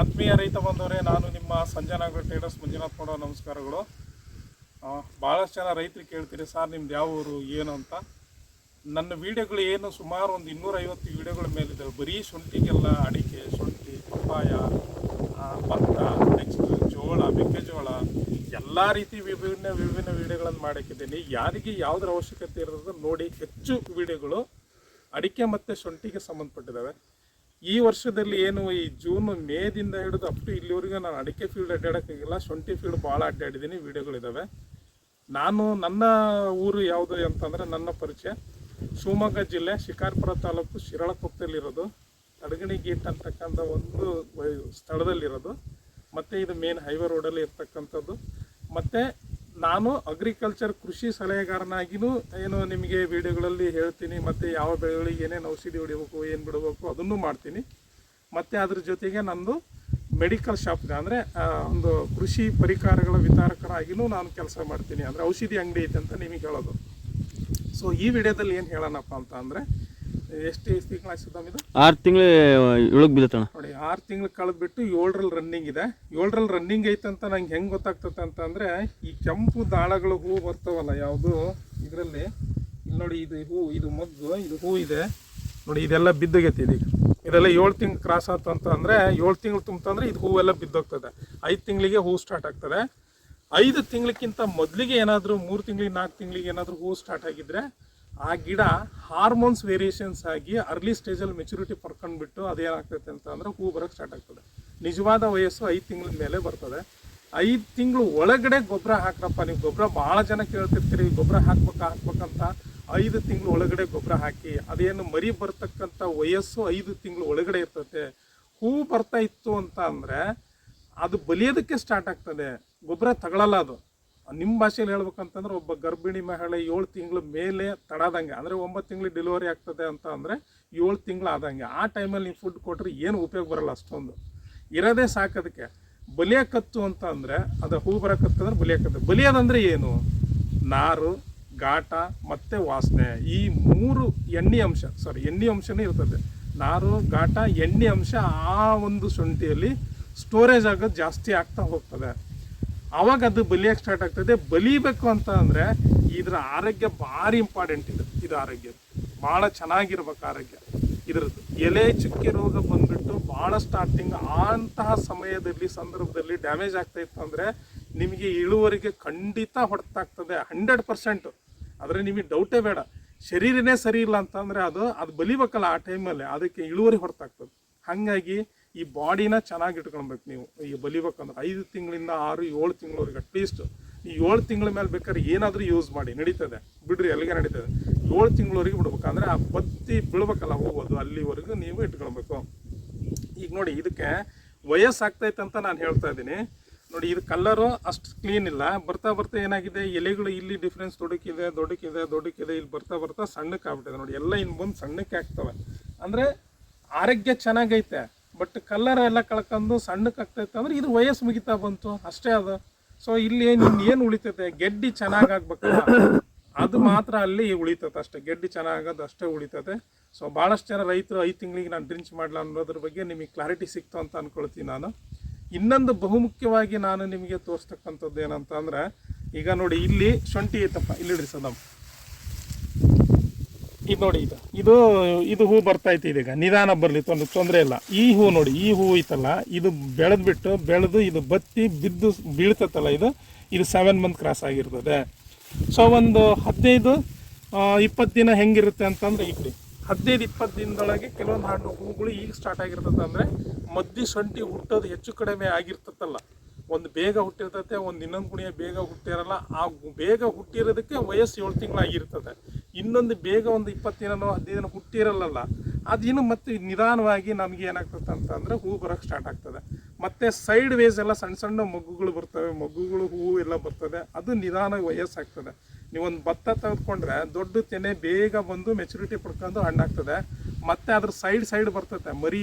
ಆತ್ಮೀಯ ರೈತ ಬಂದವರೇ, ನಾನು ನಿಮ್ಮ ಸಂಜನಾಗರ ಟ್ರೇಡರ್ಸ್ ಮಂಜುನಾಥ್ ಮಾಡೋ ನಮಸ್ಕಾರಗಳು. ಭಾಳಷ್ಟು ಜನ ರೈತರಿಗೆ ಕೇಳ್ತೀರಿ, ಸರ್ ನಿಮ್ದು ಯಾವ ಊರು, ಏನು ಅಂತ? ನನ್ನ ವೀಡಿಯೋಗಳು ಏನು ಸುಮಾರು ಒಂದು ಇನ್ನೂರೈವತ್ತು ವೀಡಿಯೋಗಳ ಮೇಲಿದ್ದಾವೆ ಬರೀ ಶುಂಠಿಗೆಲ್ಲ ಅಡಿಕೆ, ಶುಂಠಿ, ಪಪ್ಪಾಯ ಭತ್ತ ನೆಕ್ಸ್ಟ್ ಜೋಳ, ಮೆಕ್ಕೆಜೋಳ, ಎಲ್ಲ ರೀತಿ ವಿಭಿನ್ನ ವಿಭಿನ್ನ ವೀಡಿಯೋಗಳನ್ನು ಮಾಡಕ್ಕಿದ್ದೀನಿ ಯಾರಿಗೆ ಯಾವುದ್ರ ಅವಶ್ಯಕತೆ ಇರೋದು ನೋಡಿ ಹೆಚ್ಚು ವೀಡಿಯೋಗಳು ಅಡಿಕೆ ಮತ್ತು ಶುಂಠಿಗೆ ಸಂಬಂಧಪಟ್ಟಿದ್ದಾವೆ. ಈ ವರ್ಷದಲ್ಲಿ ಏನು ಈ ಜೂನ್ ಮೇದಿಂದ ಹಿಡಿದು ಅಪ್ ಟು ಇಲ್ಲಿವರೆಗೂ ನಾನು ಅಡಿಕೆ ಫೀಲ್ಡ್ ಅಡ್ಡಾಡೋಕ್ಕಾಗಿಲ್ಲ ಶುಂಠಿ ಫೀಲ್ಡ್ ಭಾಳ ಅಡ್ಡಾಡಿದ್ದೀನಿ ವೀಡಿಯೋಗಳಿದ್ದಾವೆ ನಾನು ನನ್ನ ಊರು ಯಾವುದು ಅಂತಂದರೆ ನನ್ನ ಪರಿಚಯ. ಶಿವಮೊಗ್ಗ ಜಿಲ್ಲೆ, ಶಿಕಾರ್ಪುರ ತಾಲೂಕು ಶಿರಾಳಕೊಪ್ಪದಲ್ಲಿರೋದು ತಡಗಣಿ ಗೇಟ್ ಅಂತಕ್ಕಂಥ ಒಂದು, ಸ್ಥಳದಲ್ಲಿರೋದು. ಮತ್ತು ಇದು ಮೇನ್ ಹೈವೇ ರೋಡಲ್ಲಿ ಇರ್ತಕ್ಕಂಥದ್ದು. ಮತ್ತು ನಾನು ಅಗ್ರಿಕಲ್ಚರ್ ಕೃಷಿ ಸಲಹೆಗಾರನಾಗಿನೂ ಏನು ನಿಮಗೆ ವಿಡಿಯೋಗಳಲ್ಲಿ ಹೇಳ್ತೀನಿ, ಮತ್ತು ಯಾವ ಬೆಳೆಗಳಿಗೆ ಏನೇನು ಔಷಧಿ ಹೊಡಿಬೇಕು, ಏನು ಬಿಡಬೇಕು ಅದನ್ನು ಮಾಡ್ತೀನಿ. ಮತ್ತು ಅದ್ರ ಜೊತೆಗೆ ನಂದು ಮೆಡಿಕಲ್ ಶಾಪ್ ಇದೆ. ಅಂದರೆ ಒಂದು ಕೃಷಿ ಪರಿಕರಗಳ ವಿತರಕರಾಗಿನೂ ನಾನು ಕೆಲಸ ಮಾಡ್ತೀನಿ. ಅಂದರೆ ಔಷಧಿ ಅಂಗಡಿ ಐತೆ ಅಂತ ನಿಮಗೆ ಹೇಳೋದು. ಸೊ ಈ ವಿಡಿಯೋದಲ್ಲಿ ಏನು ಹೇಳೋಣಪ್ಪ ಅಂತ ಅಂದರೆ ಎಷ್ಟು ಎಷ್ಟು ತಿಂಗಳು ಇದು? ಆರು ತಿಂಗಳು ಏಳಕ್ಕೆ ಬಿದ್ದತಣ ನೋಡಿ ಆರು ತಿಂಗಳು ಕಳೆದ್ಬಿಟ್ಟು ಏಳರಲ್ಲಿ ರನ್ನಿಂಗ್ ಇದೆ. ಏಳರಲ್ಲಿ ರನ್ನಿಂಗ್ ಐತಂತ ನಂಗೆ ಹೆಂಗೆ ಗೊತ್ತಾಗ್ತದೆ ಅಂತಂದರೆ ಈ ಕೆಂಪು ದಾಳಗಳು ಹೂ ಬರ್ತಾವಲ್ಲ ಯಾವುದು? ಇದರಲ್ಲಿ. ಇಲ್ಲಿ ನೋಡಿ ಇದು ಹೂ ಇದು ಮಗ್ಗು ಇದು ಹೂ ಇದೆ. ನೋಡಿ ಇದೆಲ್ಲ ಬಿದ್ದೋಗೈತಿ ಇದೀಗ. ಇದೆಲ್ಲ ಏಳು ತಿಂಗಳು ಕ್ರಾಸ್ ಆಯ್ತು ಅಂತ ಅಂದರೆ ಏಳು ತಿಂಗಳು ತುಂಬ್ತಂದ್ರೆ ಇದು ಹೂವೆಲ್ಲ ಬಿದ್ದೋಗ್ತದೆ. ಐದು ತಿಂಗಳಿಗೆ ಹೂ ಸ್ಟಾರ್ಟ್ ಆಗ್ತದೆ. ಐದು ತಿಂಗಳಕ್ಕಿಂತ ಮೊದಲಿಗೆ ಏನಾದರೂ ಮೂರು ತಿಂಗಳಿಗೆ ನಾಲ್ಕು ತಿಂಗಳಿಗೆ ಏನಾದರೂ ಹೂ ಸ್ಟಾರ್ಟ್ ಆಗಿದ್ರೆ ಆ ಗಿಡ ಹಾರ್ಮೋನ್ಸ್ ವೇರಿಯೇಷನ್ಸ್ ಆಗಿ ಅರ್ಲಿ ಸ್ಟೇಜಲ್ಲಿ ಮೆಚುರಿಟಿ ಪಡ್ಕೊಂಡ್ಬಿಟ್ಟು ಅದೇನಾಗ್ತೈತೆ ಅಂತ ಅಂದರೆ ಹೂ ಬರೋಕ್ಕೆ ಸ್ಟಾರ್ಟ್ ಆಗ್ತದೆ. ನಿಜವಾದ ವಯಸ್ಸು ಐದು ತಿಂಗಳ ಮೇಲೆ ಬರ್ತದೆ. ಐದು ತಿಂಗಳು ಒಳಗಡೆ ಗೊಬ್ಬರ ಹಾಕ್ರಪ್ಪ, ನೀವು ಗೊಬ್ಬರ ಭಾಳ ಜನ ಕೇಳ್ತಿರ್ತೀರಿ, ಗೊಬ್ಬರ ಹಾಕ್ಬೇಕಾ, ಹಾಕ್ಬೇಕಂತ ಐದು ತಿಂಗಳು ಒಳಗಡೆ ಗೊಬ್ಬರ ಹಾಕಿ, ಅದೇನು ಮರಿ ಬರ್ತಕ್ಕಂಥ ವಯಸ್ಸು ಐದು ತಿಂಗಳು ಒಳಗಡೆ ಇರ್ತದೆ ಹೂ ಬರ್ತಾ ಇತ್ತು ಅಂತ ಅಂದರೆ ಅದು ಬಲಿಯೋದಕ್ಕೆ ಸ್ಟಾರ್ಟ್ ಆಗ್ತದೆ. ಗೊಬ್ಬರ ತಗೊಳ್ಳಲ್ಲ ಅದು. ನಿಮ್ಮ ಭಾಷೆಯಲ್ಲಿ ಹೇಳ್ಬೇಕಂತಂದ್ರೆ ಒಬ್ಬ ಗರ್ಭಿಣಿ ಮಹಿಳೆ ಏಳು ತಿಂಗಳ ಮೇಲೆ ತಡಾದಂಗೆ, ಅಂದರೆ ಒಂಬತ್ತು ತಿಂಗಳು ಡೆಲಿವರಿ ಆಗ್ತದೆ ಅಂತ ಅಂದರೆ ಏಳು ತಿಂಗಳು ಆದಂಗೆ, ಆ ಟೈಮಲ್ಲಿ ನೀವು ಫುಡ್ ಕೊಟ್ಟರೆ ಏನು ಉಪಯೋಗ ಬರಲ್ಲ ಅಷ್ಟೊಂದು. ಇರೋದೇ ಸಾಕೋದಕ್ಕೆ. ಬಲಿಯಕತ್ತು ಅಂತ ಅಂದರೆ ಅದು ಹೂ ಬರಕತ್ತಂದ್ರೆ ಬಲಿಯಕತ್ತು ಬಲಿಯೋದಂದ್ರೆ ಏನು? ನಾರು, ಘಾಟ, ಮತ್ತು ವಾಸನೆ. ಈ ಮೂರು ಎಣ್ಣೆ ಅಂಶ ಸಾರಿ ಎಣ್ಣೆ ಅಂಶನೇ ಇರ್ತದೆ. ನಾರು, ಘಾಟ, ಎಣ್ಣೆ ಅಂಶ ಆ ಒಂದು ಶುಂಠಿಯಲ್ಲಿ ಸ್ಟೋರೇಜ್ ಆಗೋದು ಜಾಸ್ತಿ ಆಗ್ತಾ ಹೋಗ್ತದೆ. ಅವಾಗ ಅದು ಬಲಿಯಕ್ಕೆ ಸ್ಟಾರ್ಟ್ ಆಗ್ತದೆ. ಬಲಿಬೇಕು ಅಂತ ಅಂದರೆ ಇದ್ರ ಆರೋಗ್ಯ ಭಾರಿ ಇಂಪಾರ್ಟೆಂಟ್ ಇದು ಇದು ಆರೋಗ್ಯ. ಭಾಳ ಚೆನ್ನಾಗಿರ್ಬೇಕು ಆರೋಗ್ಯ. ಇದ್ರದ್ದು ಎಲೆ ಚುಕ್ಕೆ ರೋಗ ಬಂದ್ಬಿಟ್ಟು ಭಾಳ ಸ್ಟಾರ್ಟಿಂಗ್ ಅಂತಹ ಸಮಯದಲ್ಲಿ, ಸಂದರ್ಭದಲ್ಲಿ ಡ್ಯಾಮೇಜ್ ಆಗ್ತಾ ಇತ್ತು ಅಂದರೆ ನಿಮಗೆ ಇಳುವರಿಗೆ ಖಂಡಿತ ಹೊಡೆತಾಗ್ತದೆ ಹಂಡ್ರೆಡ್ ಪರ್ಸೆಂಟು ಆದರೆ ನಿಮಗೆ ಡೌಟೇ ಬೇಡ. ಶರೀರನೇ ಸರಿ ಇಲ್ಲ ಅಂತಂದರೆ ಅದು ಅದು ಬಲಿಬೇಕಲ್ಲ ಆ ಟೈಮಲ್ಲಿ ಅದಕ್ಕೆ ಇಳುವರಿ ಹೊರತಾಗ್ತದೆ. ಹಾಗಾಗಿ ಈ ಬಾಡಿನ ಚೆನ್ನಾಗಿ ಇಟ್ಕೊಳ್ಬೇಕು ನೀವು. ಈ ಬಲಿಬೇಕಂದ್ರೆ ಐದು ತಿಂಗಳಿಂದ ಆರು, ಏಳು ತಿಂಗಳವರೆಗೆ ಅಟ್ಲೀಸ್ಟ್ ಈ ಏಳು ತಿಂಗಳ ಮೇಲೆ ಬೇಕಾದ್ರೆ ಏನಾದರೂ ಯೂಸ್ ಮಾಡಿ. ನಡೀತದೆ. ಬಿಡ್ರಿ, ಅಲ್ಲಿಗೆ ನಡೀತದೆ. ಏಳು ತಿಂಗಳವರೆಗೆ ಬಿಡ್ಬೇಕಂದ್ರೆ ಆ ಬತ್ತಿ ಬೀಳ್ಬೇಕಲ್ಲ ಹೋಗೋದು ಅಲ್ಲಿವರೆಗೂ ನೀವು ಇಟ್ಕೊಳ್ಬೇಕು. ಈಗ ನೋಡಿ, ಇದಕ್ಕೆ ವಯಸ್ಸಾಗ್ತೈತೆ ಅಂತ ನಾನು ಹೇಳ್ತಾ ಇದ್ದೀನಿ. ನೋಡಿ, ಇದು ಕಲ್ಲರು ಅಷ್ಟು ಕ್ಲೀನ್ ಇಲ್ಲ. ಬರ್ತಾ ಬರ್ತಾ ಏನಾಗಿದೆ? ಎಲೆಗಳು ಇಲ್ಲಿ ಡಿಫ್ರೆನ್ಸ್ ದೊಡಕಿದೆ ದೊಡಕಿದೆ ದೊಡಕಿದೆ ಇಲ್ಲಿ ಬರ್ತಾ ಬರ್ತಾ ಸಣ್ಣಕ್ಕೆ ಆಗ್ಬಿಟ್ಟಿದೆ ನೋಡಿ, ಎಲ್ಲ ಇನ್ನು ಬಂದು ಸಣ್ಣಕ್ಕೆ ಆಗ್ತವೆ. ಅಂದರೆ ಆರೋಗ್ಯ ಚೆನ್ನಾಗೈತೆ. ಬಟ್ ಕಲ್ಲರ್ ಎಲ್ಲ ಕಳ್ಕೊಂಡು ಸಣ್ಣಕ್ಕೆ ಆಗ್ತೈತೆ ಅಂದ್ರೆ ಇದು ವಯಸ್ಸು ಮುಗಿತಾ ಬಂತು, ಅಷ್ಟೇ ಅದು. ಸೊ ಇಲ್ಲಿ ನಿನ್ ಏನು ಉಳಿತೈತೆ? ಗೆಡ್ಡಿ ಚೆನ್ನಾಗಿ ಆಗ್ಬೇಕು ಅದು ಮಾತ್ರ ಅಲ್ಲಿ ಉಳಿತೈತೆ ಅಷ್ಟೇ. ಗೆಡ್ಡಿ ಚೆನ್ನಾಗೋದು ಅಷ್ಟೇ ಉಳಿತೈತೆ. ಸೊ ಭಾಳಷ್ಟು ಜನ ರೈತರು ಐದು ತಿಂಗಳಿಗೆ ನಾನು ಡ್ರಿಂಚ್ ಮಾಡಲ ಅನ್ನೋದ್ರ ಬಗ್ಗೆ ನಿಮಗೆ ಕ್ಲಾರಿಟಿ ಸಿಕ್ತು ಅಂತ ಅನ್ಕೊಳ್ತೀನಿ ನಾನು. ಇನ್ನೊಂದು ಬಹುಮುಖ್ಯವಾಗಿ ನಾನು ನಿಮಗೆ ತೋರಿಸ್ತಕ್ಕಂಥದ್ದು ಏನಂತ ಈಗ ನೋಡಿ, ಇಲ್ಲಿ ಶುಂಠಿ ಐತಪ್ಪ. ಇಲ್ಲಿ ಇಡ್ರಿ ಸದಮ್. ಇದು ನೋಡಿ, ಇದು ಇದು ಇದು ಹೂ ಬರ್ತಾ ಐತಿ ಇದೀಗ. ನಿಧಾನ ಬರಲಿ ತೊಂದ್ರೆ ತೊಂದರೆ ಇಲ್ಲ. ಈ ಹೂ ನೋಡಿ, ಈ ಹೂ ಐತಲ್ಲ, ಇದು ಬೆಳೆದ್ಬಿಟ್ಟು, ಬೆಳೆದು ಇದು ಬತ್ತಿ ಬಿದ್ದು ಬೀಳ್ತತ್ತಲ್ಲ ಇದು ಇದು ಸೆವೆನ್ ಮಂತ್ ಕ್ರಾಸ್ ಆಗಿರ್ತದೆ. ಸೊ ಒಂದು ಹದಿನೈದು ಇಪ್ಪತ್ತು ದಿನ ಹೆಂಗಿರುತ್ತೆ ಅಂತಂದ್ರೆ ಇಲ್ಲಿ ಹದಿನೈದು, ಇಪ್ಪತ್ತು ದಿನದೊಳಗೆ ಕೆಲವೊಂದು ಹಣ್ಣು, ಹೂಗಳು ಈಗ ಸ್ಟಾರ್ಟ್ ಆಗಿರ್ತದೆ ಅಂದರೆ ಮದ್ದಿ ಸೊಂಟಿ ಹುಟ್ಟೋದು ಹೆಚ್ಚು ಕಡಿಮೆ ಆಗಿರ್ತತ್ತಲ್ಲ ಒಂದು ಬೇಗ ಹುಟ್ಟಿರ್ತೈತೆ, ಒಂದು ಇನ್ನೊಂದು ಕುಣಿಯ ಬೇಗ ಹುಟ್ಟಿರಲ್ಲ, ಆ ಬೇಗ ಹುಟ್ಟಿರೋದಕ್ಕೆ ವಯಸ್ಸು ಏಳು ತಿಂಗಳಾಗಿರ್ತದೆ. ಇನ್ನೊಂದು ಬೇಗ ಒಂದು ಇಪ್ಪತ್ತೇನೋ ಹದಿನೈದು ದಿನ ಹುಟ್ಟಿರಲ್ಲ ಅದಿನ್ನು ಮತ್ತೆ ನಿಧಾನವಾಗಿ ನಮಗೆ ಏನಾಗ್ತದೆ ಅಂತಂದರೆ ಹೂ ಬರೋಕ್ಕೆ ಸ್ಟಾರ್ಟ್ ಆಗ್ತದೆ. ಮತ್ತು ಸೈಡ್ ವೇಸ್ ಎಲ್ಲ ಸಣ್ಣ ಸಣ್ಣ ಮಗ್ಗುಗಳು ಬರ್ತವೆ, ಮಗ್ಗುಗಳು ಹೂವು ಎಲ್ಲ ಬರ್ತದೆ, ಅದು ನಿಧಾನ ವಯಸ್ಸಾಗ್ತದೆ. ನೀವೊಂದು ಭತ್ತ ತೆಗೆದುಕೊಂಡ್ರೆ ದೊಡ್ಡ ತೆನೆ ಬೇಗ ಬಂದು ಮೆಚುರಿಟಿ ಪಡ್ಕೊಂಡು ಹಣ್ಣಾಗ್ತದೆ. ಮತ್ತೆ ಅದ್ರ ಸೈಡ್ ಸೈಡ್ ಬರ್ತದೆ ಮರಿ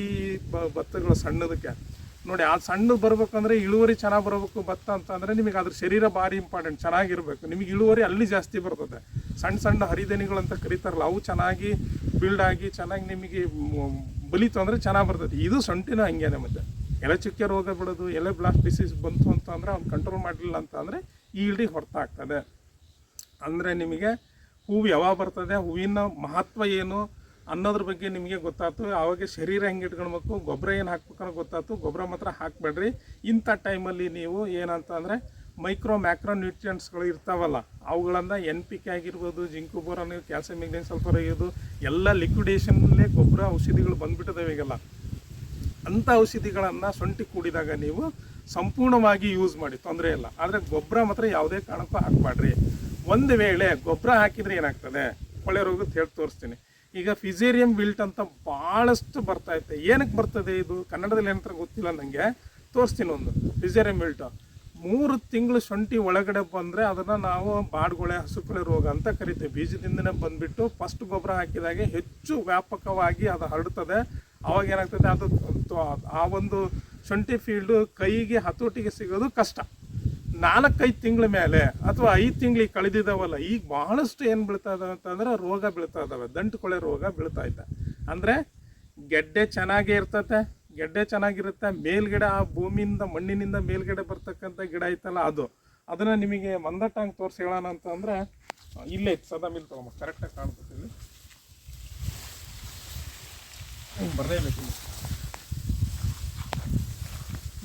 ಭತ್ತಗಳು ಸಣ್ಣದಕ್ಕೆ. ನೋಡಿ, ಆ ಸಣ್ಣ ಬರ್ಬೇಕಂದ್ರೆ ಇಳುವರಿ ಚೆನ್ನಾಗಿ ಬರಬೇಕು, ಭತ್ತ ಅಂತಂದ್ರೆ ನಿಮಗೆ ಅದ್ರ ಶರೀರ ಭಾರಿ ಇಂಪಾರ್ಟೆಂಟ್ ಚೆನ್ನಾಗಿರ್ಬೇಕು. ನಿಮಗೆ ಇಳುವರಿ ಅಲ್ಲಿ ಜಾಸ್ತಿ ಬರ್ತದೆ. ಸಣ್ಣ ಸಣ್ಣ ಹರಿದನಿಗಳು ಅಂತ ಕರೀತಾರಲ್ಲ, ಅವು ಚೆನ್ನಾಗಿ ಬಿಲ್ಡ್ ಆಗಿ ಚೆನ್ನಾಗಿ ನಿಮಗೆ ಬಲಿತು ಅಂದ್ರೆ ಚೆನ್ನಾಗಿ ಬರ್ತದೆ. ಇದು ಸೊಂಟಿನೂ ಹಂಗೇನೆ ಮತ್ತೆ. ಎಲೆ ಚುಕ್ಕೆ ರೋಗ ಬಿಡೋದು, ಎಲೆ ಬ್ಲಾಸ್ಟ್ ಡಿಸೀಸ್ ಬಂತು ಅಂತ ಅಂದರೆ ಅವ್ನು ಕಂಟ್ರೋಲ್ ಮಾಡಲಿಲ್ಲ ಅಂತ ಈ ಈಲ್ಡಿಗೆ ಹೊರತಾಗ್ತದೆ. ಅಂದರೆ ನಿಮಗೆ ಹೂವು ಯಾವಾಗ ಬರ್ತದೆ, ಹೂವಿನ ಮಹತ್ವ ಏನು ಅನ್ನೋದ್ರ ಬಗ್ಗೆ ನಿಮಗೆ ಗೊತ್ತಾಯ್ತು ಆವಾಗ ಶರೀರ ಹೆಂಗೆ ಇಟ್ಕೊಳ್ಬೇಕು, ಗೊಬ್ಬರ ಏನು ಹಾಕ್ಬೇಕು ಅನ್ನೋ ಗೊತ್ತಾಯ್ತು ಗೊಬ್ಬರ ಮಾತ್ರ ಹಾಕಬೇಡ್ರಿ. ಇಂಥ ಟೈಮಲ್ಲಿ ನೀವು ಏನಂತಂದರೆ ಮೈಕ್ರೋ ಮ್ಯಾಕ್ರೋ ನ್ಯೂಟ್ರಿಯೆಂಟ್ಸ್ಗಳು ಇರ್ತಾವಲ್ಲ, ಅವುಗಳನ್ನು ಎನ್ ಪಿ ಕೆ ಆಗಿರ್ಬೋದು, zinc boron, calcium magnesium sulphur ಆಗಿರ್ಬೋದು, ಎಲ್ಲ ಲಿಕ್ವಿಡೇಷನ್ನಲ್ಲೇ ಗೊಬ್ಬರ ಔಷಧಿಗಳು ಬಂದುಬಿಟ್ಟಿದ್ದಾವೆ ಈಗೆಲ್ಲ. ಅಂಥ ಔಷಧಿಗಳನ್ನು ಸೊಂಟಿ ಕೂಡಿದಾಗ ನೀವು ಸಂಪೂರ್ಣವಾಗಿ ಯೂಸ್ ಮಾಡಿ, ತೊಂದರೆ ಇಲ್ಲ. ಆದರೆ ಗೊಬ್ಬರ ಮಾತ್ರ ಯಾವುದೇ ಕಾರಣಕ್ಕೂ ಹಾಕಬಾಡ್ರಿ. ಒಂದು ವೇಳೆ ಗೊಬ್ಬರ ಹಾಕಿದರೆ ಏನಾಗ್ತದೆ? ಕೊಳೆ ರೋಗದ ಹೇಳಿ ತೋರಿಸ್ತೀನಿ. ಈಗ ಫಿಸೇರಿಯಂ ಬಿಲ್ಟ್ ಅಂತ ಭಾಳಷ್ಟು ಬರ್ತಾ ಇತ್ತು. ಏನಕ್ಕೆ ಬರ್ತದೆ ಇದು? ಕನ್ನಡದಲ್ಲಿ ಏನಂತ ಗೊತ್ತಿಲ್ಲ ನನಗೆ ತೋರಿಸ್ತೀನಿ ಒಂದು ಫಿಸೇರಿಯಂ ವಿಲ್ಟ್ ಮೂರು ತಿಂಗಳು ಶುಂಠಿ ಒಳಗಡೆ ಬಂದರೆ ಅದನ್ನು ನಾವು ಬಾಡ್ಗೊಳೆ, ಹಸುಕೊಳೆ ರೋಗ ಅಂತ ಕರಿತೀವಿ. ಬೀಜದಿಂದನೇ ಬಂದುಬಿಟ್ಟು ಫಸ್ಟ್ ಗೊಬ್ಬರ ಹಾಕಿದಾಗೆ ಹೆಚ್ಚು ವ್ಯಾಪಕವಾಗಿ ಅದು ಹರಡ್ತದೆ. ಅವಾಗ ಏನಾಗ್ತದೆ? ಅದು ಆ ಒಂದು ಶುಂಠಿ ಫೀಲ್ಡು ಕೈಗೆ ಹತೋಟಿಗೆ ಸಿಗೋದು ಕಷ್ಟ. ನಾಲ್ಕೈದು ತಿಂಗಳ ಮೇಲೆ ಅಥವಾ ಐದು ತಿಂಗಳಿಗೆ ಕಳೆದಿದ್ದಾವಲ್ಲ ಈಗ ಬಹಳಷ್ಟು ಏನು ಬೀಳ್ತಾ ಅಂತಂದ್ರೆ ರೋಗ ಬೀಳ್ತಾ ಇದಾವೆ ದಂಟುಕೊಳೆ ರೋಗ ಬೀಳ್ತಾ ಇದ್ದ ಅಂದರೆ ಗೆಡ್ಡೆ ಚೆನ್ನಾಗೇ ಇರ್ತತೆ, ಗೆಡ್ಡೆ ಚೆನ್ನಾಗಿರುತ್ತೆ, ಮೇಲ್ಗಡೆ ಆ ಭೂಮಿಯಿಂದ, ಮಣ್ಣಿನಿಂದ ಮೇಲ್ಗಡೆ ಬರ್ತಕ್ಕಂಥ ಗಿಡ ಐತಲ್ಲ ಅದು. ಅದನ್ನು ನಿಮಗೆ ಮಂದಟ್ಟಂಗೆ ತೋರಿಸಿ ಹೇಳೋಣ ಅಂತಂದರೆ, ಇಲ್ಲೇ ಐತೆ, ಸದಾ ಮಿಲ್ ತಗೊಂಬ ಕರೆಕ್ಟಾಗಿ ಕಾಣ್ತದೆ ಇಲ್ಲಿ. ಹಿಂಗೆ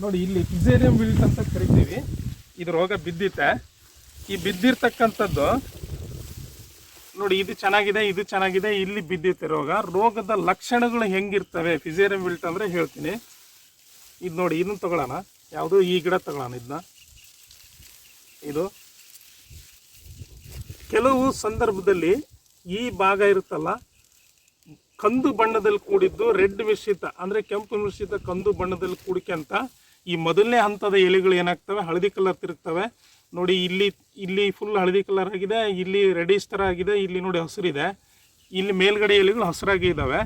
ನೋಡಿ, ಇಲ್ಲಿ ಪಿಜೇರಿಯಂ ವಿಲ್ಟ್ ಅಂತ ಕರಿತೀವಿ. ಇದು ರೋಗ ಬಿದ್ದಿತ್ತೆ. ಈ ಬಿದ್ದಿರ್ತಕ್ಕಂಥದ್ದು, ನೋಡಿ ಇದು ಚೆನ್ನಾಗಿದೆ ಇದು ಚೆನ್ನಾಗಿದೆ, ಇಲ್ಲಿ ಬಿದ್ದಿತ್ತೆ ರೋಗ. ರೋಗದ ಲಕ್ಷಣಗಳು ಹೆಂಗಿರ್ತವೆ? ಫಿಸೇರಿಯಂ ವಿಲ್ಟ್ ಅಂದರೆ ಹೇಳ್ತೀನಿ. ಇದು ನೋಡಿ, ಇದನ್ನ ತಗೊಳ್ಳೋಣ. ಯಾವುದು? ಈ ಗಿಡ ತಗೊಳ್ಳೋಣ ಇದನ್ನ ಇದು. ಕೆಲವು ಸಂದರ್ಭದಲ್ಲಿ ಈ ಭಾಗ ಇರುತ್ತಲ್ಲ, ಕಂದು ಬಣ್ಣದಲ್ಲಿ ಕೂಡಿದ್ದು ರೆಡ್ ಮಿಶ್ರಿತ, ಅಂದರೆ ಕೆಂಪು ಮಿಶ್ರಿತ ಕಂದು ಬಣ್ಣದಲ್ಲಿ ಕೂಡಿಕೆಂತ ಈ ಮೊದಲನೇ ಹಂತದ ಎಲೆಗಳು ಏನಾಗ್ತವೆ? ಹಳದಿ ಕಲರ್ ತಿರುಗ್ತವೆ. ನೋಡಿ, ಇಲ್ಲಿ ಇಲ್ಲಿ ಫುಲ್ ಹಳದಿ ಕಲರ್ ಆಗಿದೆ, ಇಲ್ಲಿ ರೆಡಿಸ್ ಥರ ಆಗಿದೆ, ಇಲ್ಲಿ ನೋಡಿ ಹಸಿರಿದೆ. ಇಲ್ಲಿ ಮೇಲ್ಗಡೆ ಎಲೆಗಳು ಹಸಿರಾಗಿ ಇದ್ದಾವೆ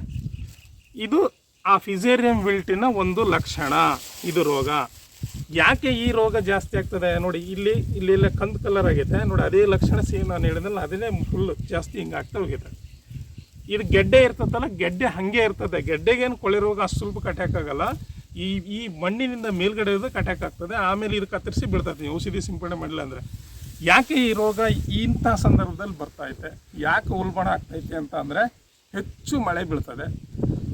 ಇದು ಆ ಫಿಸೇರಿಯಂ ವಿಲ್ಟಿನ ಒಂದು ಲಕ್ಷಣ, ಇದು ರೋಗ. ಯಾಕೆ ಈ ರೋಗ ಜಾಸ್ತಿ ಆಗ್ತದೆ? ನೋಡಿ, ಇಲ್ಲಿ, ಇಲ್ಲೆಲ್ಲ ಕಂದು ಕಲರ್ ಆಗೈತೆ ನೋಡಿ, ಅದೇ ಲಕ್ಷಣ ಸೇಮ್ ನಾನು ಹೇಳಿದಲ್ಲ ಅದೇ ಫುಲ್ ಜಾಸ್ತಿ ಹಿಂಗೆ ಆಗ್ತಾ ಹೋಗಿದೆ. ಇದು ಗೆಡ್ಡೆ ಇರ್ತದಲ್ಲ, ಗೆಡ್ಡೆ ಹಾಗೆ ಇರ್ತದೆ. ಗೆಡ್ಡೆಗೇನು ಕೊಳೆ ರೋಗ ಅಷ್ಟು ಸ್ವಲ್ಪ ಕಟ್ಟಾಕಾಗಲ್ಲ ಈ ಈ ಮಣ್ಣಿನಿಂದ ಮೇಲ್ಗಡೆ ಇರೋದು ಅಟ್ಯಾಕ್ ಆಗ್ತದೆ. ಆಮೇಲೆ ಇದು ಕತ್ತರಿಸಿ ಬೀಳ್ತದೆ. ಔಷಧಿ ಸಿಂಪಡಣೆ ಮಾಡಲಿಲ್ಲ ಅಂದರೆ. ಯಾಕೆ ಈ ರೋಗ ಇಂಥ ಸಂದರ್ಭದಲ್ಲಿ ಬರ್ತಾ ಐತೆ? ಯಾಕೆ ಉಲ್ಬಣ ಆಗ್ತೈತೆ ಅಂತ ಅಂದರೆ ಹೆಚ್ಚು ಮಳೆ ಬೀಳ್ತದೆ.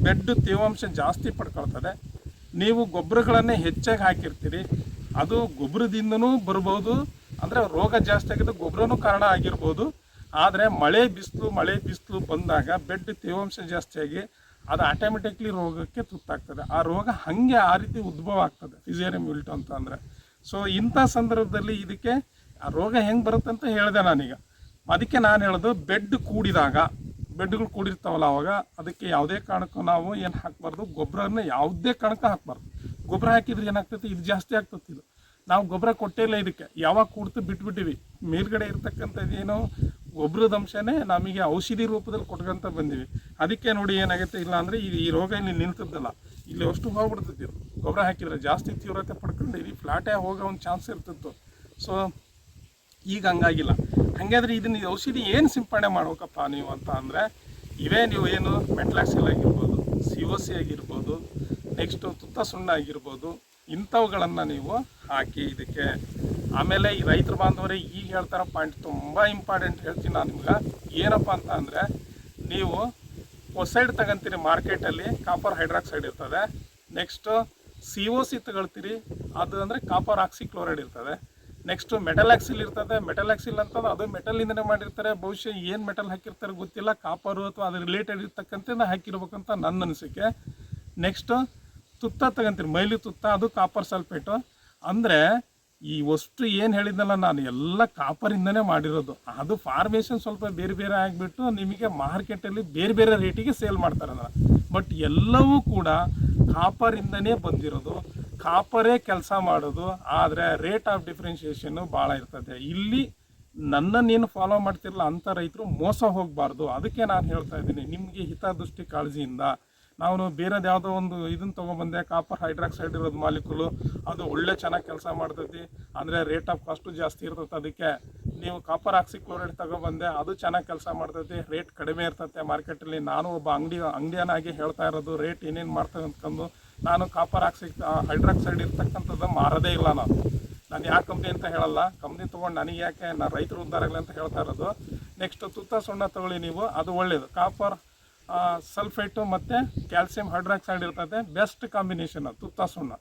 ಬೆಡ್ ತೇವಾಂಶ ಜಾಸ್ತಿ ಪಡ್ಕೊಳ್ತದೆ. ನೀವು ಗೊಬ್ಬರಗಳನ್ನೇ ಹೆಚ್ಚಾಗಿ ಹಾಕಿರ್ತೀರಿ. ಅದು ಗೊಬ್ಬರದಿಂದನೂ ಬರ್ಬೋದು. ಅಂದರೆ ರೋಗ ಜಾಸ್ತಿ ಆಗಿದ್ದು ಗೊಬ್ಬರನೂ ಕಾರಣ ಆಗಿರ್ಬೋದು. ಆದರೆ ಮಳೆ ಬಿಸಿಲು ಮಳೆ ಬಿಸಿಲು ಬಂದಾಗ ಬೆಡ್ ತೇವಾಂಶ ಜಾಸ್ತಿಯಾಗಿ ಅದು ಆಟೋಮೆಟಿಕ್ಲಿ ರೋಗಕ್ಕೆ ತುತ್ತಾಗ್ತದೆ. ಆ ರೋಗ ಹಾಗೆ ಆ ರೀತಿ ಉದ್ಭವ ಆಗ್ತದೆ ಫಿಸೇರಿಯಂ ವಿಲ್ಟ್ ಅಂತ ಅಂದರೆ. ಸೊ ಇಂಥ ಸಂದರ್ಭದಲ್ಲಿ ಇದಕ್ಕೆ ಆ ರೋಗ ಹೆಂಗೆ ಬರುತ್ತೆ ಅಂತ ಹೇಳಿದೆ ನಾನೀಗ. ಅದಕ್ಕೆ ನಾನು ಹೇಳೋದು ಬೆಡ್ ಕೂಡಿದಾಗ ಬೆಡ್ಗಳು ಕೂಡಿರ್ತಾವಲ್ಲ ಅವಾಗ, ಅದಕ್ಕೆ ಯಾವುದೇ ಕಾರಣಕ್ಕೂ ನಾವು ಏನು ಹಾಕಬಾರ್ದು, ಗೊಬ್ಬರನ ಯಾವುದೇ ಕಾರಣಕ್ಕೂ ಹಾಕಬಾರ್ದು. ಗೊಬ್ಬರ ಹಾಕಿದ್ರೆ ಏನಾಗ್ತೈತಿ? ಇದು ಜಾಸ್ತಿ ಆಗ್ತದೆ ಇದು. ನಾವು ಗೊಬ್ಬರ ಕೊಟ್ಟೇ ಇಲ್ಲ ಇದಕ್ಕೆ. ಯಾವಾಗ ಕೂಡ್ತು ಬಿಟ್ಬಿಟ್ಟಿವಿ. ಮೇಲ್ಗಡೆ ಇರತಕ್ಕಂಥದ್ದು ಏನು? ಗೊಬ್ಬರದ ಅಂಶನೇ ನಮಗೆ ಔಷಧಿ ರೂಪದಲ್ಲಿ ಕೊಟ್ಕೊಂತ ಬಂದೀವಿ. ಅದಕ್ಕೆ ನೋಡಿ ಏನಾಗುತ್ತೆ, ಇಲ್ಲ ಅಂದರೆ ಈ ರೋಗ ಇಲ್ಲಿ ನಿಲ್ತದ್ದಲ್ಲ. ಇಲ್ಲಿ ಅಷ್ಟು ಹೋಗ್ಬಿಡ್ತೈತಿ ಇದು. ಗೊಬ್ಬರ ಹಾಕಿದ್ರೆ ಜಾಸ್ತಿ ತೀವ್ರತೆ ಪಡ್ಕೊಂಡು ಇಲ್ಲಿ ಫ್ಲಾಟೇ ಹೋಗೋ ಒಂದು ಚಾನ್ಸ್ ಇರ್ತಿತ್ತು ಸೊ ಈಗ ಹಂಗಾಗಿಲ್ಲ. ಹಾಗಾದ್ರೆ ಇದನ್ನ ಈ ಔಷಧಿ ಏನು ಸಿಂಪಡಣೆ ಮಾಡ್ಬೇಕಪ್ಪ ನೀವು ಅಂತ ಅಂದರೆ, ಇವೇ ನೀವು ಏನು ಮೆಟ್ಲಾಕ್ಸಿಲ್ ಆಗಿರ್ಬೋದು, ಸಿ ಒ ಸಿ ಆಗಿರ್ಬೋದು, ನೆಕ್ಸ್ಟು ತುತ್ತ ಸುಣ್ಣ ಆಗಿರ್ಬೋದು, ಇಂಥವುಗಳನ್ನು ನೀವು ಹಾಕಿ ಇದಕ್ಕೆ ಆಮೇಲೆ ಈ ರೈತರ ಬಾಂಧವರೇ ಈಗ ಹೇಳ್ತಾರ ಪಾಯಿಂಟ್ ತುಂಬ ಇಂಪಾರ್ಟೆಂಟ್ ಹೇಳ್ತೀನಿ ನಾನು ನಿಮ್ಗೆ. ಏನಪ್ಪ ಅಂತ ಅಂದರೆ, ನೀವು ಒಸೈಡ್ ತಗೊಂತೀರಿ ಮಾರ್ಕೆಟಲ್ಲಿ ಕಾಪರ್ ಹೈಡ್ರಾಕ್ಸೈಡ್ ಇರ್ತದೆ. ನೆಕ್ಸ್ಟು ಸಿ ಒ ಸಿ ತಗೊಳ್ತೀರಿ, ಅದು ಅಂದರೆ ಕಾಪರ್ ಆಕ್ಸಿಕ್ಲೋರೈಡ್ ಇರ್ತದೆ. ನೆಕ್ಸ್ಟು ಮೆಟಲಾಕ್ಸಿಲ್ ಇರ್ತದೆ. ಮೆಟಲ್ ಆಕ್ಸಿಲ್ ಅಂತಂದ್ರೆ ಅದು ಮೆಟಲಿಂದನೇ ಮಾಡಿರ್ತಾರೆ. ಬಹುಶಃ ಏನು ಮೆಟಲ್ ಹಾಕಿರ್ತಾರೆ ಗೊತ್ತಿಲ್ಲ. ಕಾಪರು ಅಥವಾ ಅದ್ರ ರಿಲೇಟೆಡ್ ಇರ್ತಕ್ಕಂಥದ್ದು ಹಾಕಿರ್ಬೇಕಂತ ನನ್ನ ಅನಿಸಿಕೆ. ನೆಕ್ಸ್ಟು ತುತ್ತ ತಗೊಂತೀರಿ, ಮೈಲಿ ತುತ್ತ, ಅದು ಕಾಪರ್ ಸಲ್ಫೇಟು ಅಂದರೆ ಈ ವಸ್ತು ಏನು ಹೇಳಿದ್ನಲ್ಲ ನಾನು ಎಲ್ಲ ಕಾಪರಿಂದನೇ ಮಾಡಿರೋದು. ಅದು ಫಾರ್ಮೇಷನ್ ಸ್ವಲ್ಪ ಬೇರೆ ಬೇರೆ ಆಗಿಬಿಟ್ಟು ನಿಮಗೆ ಮಾರ್ಕೆಟಲ್ಲಿ ಬೇರೆ ಬೇರೆ ರೇಟಿಗೆ ಸೇಲ್ ಮಾಡ್ತಾರೆ ಅದನ್ನು ಬಟ್ ಎಲ್ಲವೂ ಕೂಡ ಕಾಪರಿಂದನೇ ಬಂದಿರೋದು. ಕಾಪರೇ ಕೆಲಸ ಮಾಡೋದು. ಆದರೆ ರೇಟ್ ಆಫ್ ಡಿಫ್ರೆನ್ಷಿಯೇಷನ್ನು ಭಾಳ ಇರ್ತದೆ. ಇಲ್ಲಿ ನನ್ನನ್ನೇನು ಫಾಲೋ ಮಾಡ್ತಿರಲ್ಲ ಅಂಥ ರೈತರು ಮೋಸ ಹೋಗಬಾರ್ದು. ಅದಕ್ಕೆ ನಾನು ಹೇಳ್ತಾ ಇದ್ದೀನಿ, ನಿಮಗೆ ಹಿತದೃಷ್ಟಿ ಕಾಳಜಿಯಿಂದ ನಾವು ಬೇರೆದು ಯಾವುದೋ ಒಂದು ಇದನ್ನು ತೊಗೊಬಂದೆ ಕಾಪರ್ ಹೈಡ್ರಾಕ್ಸೈಡ್ ಇರೋದು ಮಾಲಿಕುಲು, ಅದು ಒಳ್ಳೆ ಚೆನ್ನಾಗಿ ಕೆಲಸ ಮಾಡ್ತೈತಿ. ಅಂದರೆ ರೇಟ್ ಆಫ್ ಕಾಸ್ಟು ಜಾಸ್ತಿ ಇರ್ತೈತೆ ಅದಕ್ಕೆ. ನೀವು ಕಾಪರ್ ಆಕ್ಸಿಕ್ಲೋರೈಡ್ ತಗೊಬಂದೆ ಅದು ಚೆನ್ನಾಗಿ ಕೆಲಸ ಮಾಡ್ತೈತಿ ರೇಟ್ ಕಡಿಮೆ ಇರ್ತೈತೆ ಮಾರ್ಕೆಟಲ್ಲಿ ನಾನು ಒಬ್ಬ ಅಂಗಡಿ, ಅಂಗಡಿಯನಾಗಿ ಹೇಳ್ತಾ ಇರೋದು ರೇಟ್ ಏನೇನು ಮಾಡ್ತೇವೆ ಅಂದ್ಕೊಂಡು ನಾನು ಕಾಪರ್ ಆಕ್ಸಿ ಹೈಡ್ರಾಕ್ಸೈಡ್ ಇರ್ತಕ್ಕಂಥದ್ದು ಮಾರದೇ ಇಲ್ಲ ನಾನು. ನಾನು ಯಾವ ಕಂಪ್ನಿ ಅಂತ ಹೇಳಲ್ಲ. ಕಂಪ್ನಿ ತೊಗೊಂಡು ನನಗೆ ಯಾಕೆ ನಾನು ರೈತರು ಉದ್ದಾರಾಗಲಿ ಅಂತ ಹೇಳ್ತಾ ಇರೋದು. ನೆಕ್ಸ್ಟ್ ತುತ್ತ ಸುಣ್ಣ ತಗೊಳ್ಳಿ ನೀವು, ಅದು ಒಳ್ಳೆಯದು ಕಾಪರ್ ಸಲ್ಫೇಟು ಮತ್ತು ಕ್ಯಾಲ್ಸಿಯಂ ಹೈಡ್ರಾಕ್ಸೈಡ್ ಇರ್ತದೆ ಬೆಸ್ಟ್ ಕಾಂಬಿನೇಷನ್ ಅದು ತುತ್ತ ಸುಣ್ಣ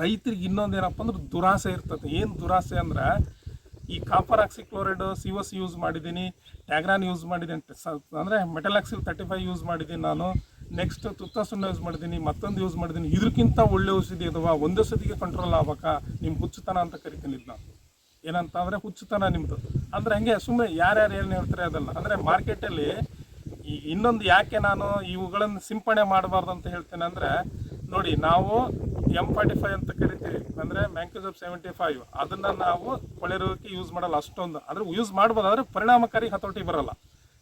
ರೈತರಿಗೆ ಇನ್ನೊಂದೇನಪ್ಪ ಅಂದ್ರೆ ದುರಾಸೆ ಇರ್ತದೆ ಏನು ದುರಾಸೆ ಅಂದ್ರೆ, ಈ copper oxychloride C O use ಮಾಡಿದ್ದೀನಿ ಟ್ಯಾಗ್ರಾನ್ ಯೂಸ್ ಮಾಡಿದ್ದೀನಿ ಅಂದರೆ metal axil thirty five use ಮಾಡಿದ್ದೀನಿ ನಾನು ನೆಕ್ಸ್ಟ್ ತುತ್ತ ಸುಣ್ಣ ಯೂಸ್ ಮಾಡಿದ್ದೀನಿ, ಮತ್ತೊಂದು ಯೂಸ್ ಮಾಡಿದ್ದೀನಿ. ಇದಕ್ಕಿಂತ ಒಳ್ಳೆ ಔಷಧಿ ಅಥವಾ ಒಂದೇ ಸತಿಗೆ ಕಂಟ್ರೋಲ್ ಆಗ್ಬೇಕಾ ನಿಮ್ಮ ಹುಚ್ಚುತನ ಅಂತ ಕರಿತೀನಿ ನಾನು. ಏನಂತ ಅಂದರೆ ಹುಚ್ಚುತನ ನಿಮ್ಮದು ಅಂದರೆ ಹಂಗೆ ಸುಮ್ಮನೆ ಯಾರ್ಯಾರು ಏನು ಹೇಳ್ತಾರೆ ಅದಲ್ಲ, ಅಂದರೆ ಮಾರ್ಕೆಟಲ್ಲಿ ಇನ್ನೊಂದು ಯಾಕೆ ನಾನು ಇವುಗಳನ್ನು ಸಿಂಪಡಣೆ ಮಾಡಬಾರ್ದು ಅಂತ ಹೇಳ್ತೇನೆ ಅಂದರೆ, ನೋಡಿ, ನಾವು ಎಂ ಫಾರ್ಟಿ ಫೈವ್ ಅಂತ ಕರಿತೀವಿ ಅಂದರೆ ಆಫ್ ಸೆವೆಂಟಿ ಫೈವ್ ಅದನ್ನು ನಾವು ಕೊಳೆ ರೋಗಕ್ಕೆ ಯೂಸ್ ಮಾಡಲ್ಲ, ಅಷ್ಟೊಂದು. ಅಂದರೆ ಯೂಸ್ ಮಾಡ್ಬೋದು, ಆದರೆ ಪರಿಣಾಮಕಾರಿ ಹತೋಟಿ ಬರಲ್ಲ.